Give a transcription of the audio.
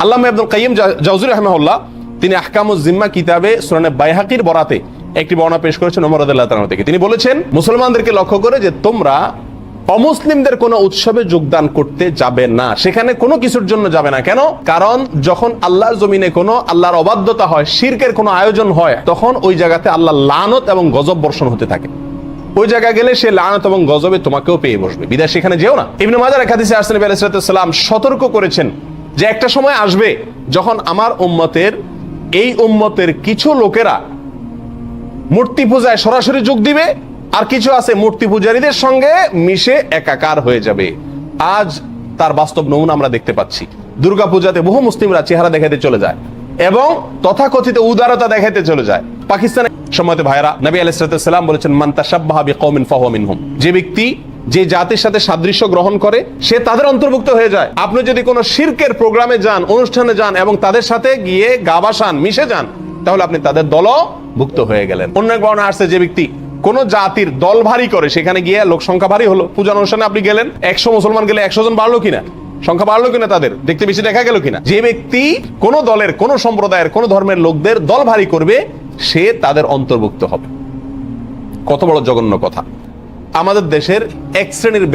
আল্লাহ আব্দুল কাইম জাউজুর রহমাউল্লাহ তিনি আহকামুজ জিম্মা কিতাবে সুরানে বাইহাকির বরাতে একটি বর্ণনা পেশ করেছেন ওমর তাআলা থেকে। তিনি বলেছেন, মুসলমানদেরকে লক্ষ্য করে যে তোমরা অমুসলিমদের কোনো উৎসবে যোগদান করতে যাবে না। সেখানে কোনো কিছুর জন্য যাবে না। কেন? কারণ যখন আল্লাহর জমিনে কোনো আল্লাহর অবাধ্যতা হয়, শিরকের কোনো আয়োজন হয়, তখন ওই জায়গাতে আল্লাহ লানত এবং গজব বর্ষণ হতে থাকে। ওই জায়গায় গেলে সে লানত এবং গজবে তোমাকেও পেয়ে বসবে। বিদায় সেখানে যেও না। ইবনে মাজার একাদিসে আলাইসালাম সতর্ক করেছেন যে একটা সময় আসবে যখন আমার উম্মতের, এই উম্মতের কিছু লোকেরা মূর্তি পূজায় সরাসরি যোগ দিবে আর কিছু আছে মূর্তি পূজারীদের সঙ্গে মিশে একাকার হয়ে যাবে। আজ তার বাস্তব নমুনা আমরা দেখতে পাচ্ছি। দুর্গা পূজাতে বহু মুসলিমরা চেহারা দেখাতে চলে যায় এবং তথাকথিত উদারতা দেখাতে চলে যায়। পাকিস্তানের সময়তে ভাইরা নবী আলাইসালাম বলেছেন মান্তাসাব্বাহাবি কৌমিন ফাহমিনহুম যে ব্যক্তি যে জাতির সাথে সাদৃশ্য গ্রহণ করে, সে তাদের অন্তর্ভুক্ত হয়ে যায়। আপনি যদি কোনো শিরকের প্রোগ্রামে যান, অনুষ্ঠানে যান এবং তাদের সাথে গিয়ে গাবাসান মিশে যান, তাহলে আপনি তাদের দলভুক্ত হয়ে গেলেন। অন্য এক বর্ণনা আসছে যে ব্যক্তি কোন জাতির দল ভারী করে, সেখানে গিয়ে লোক সংখ্যা ভারী হলো। পূজা অনুষ্ঠানে আপনি গেলেন, একশো মুসলমান গেলে একশো জন বাড়লো কিনা? সংখ্যা বাড়লো কিনা তাদের? দেখতে বেশি দেখা গেল কিনা? যে ব্যক্তি কোন দলের, কোন সম্প্রদায়ের, কোন ধর্মের লোকদের দল ভারী করবে, সে তাদের অন্তর্ভুক্ত হবে। কত বড় জঘন্য কথা। আমাদের দেশের এক শ্রেণির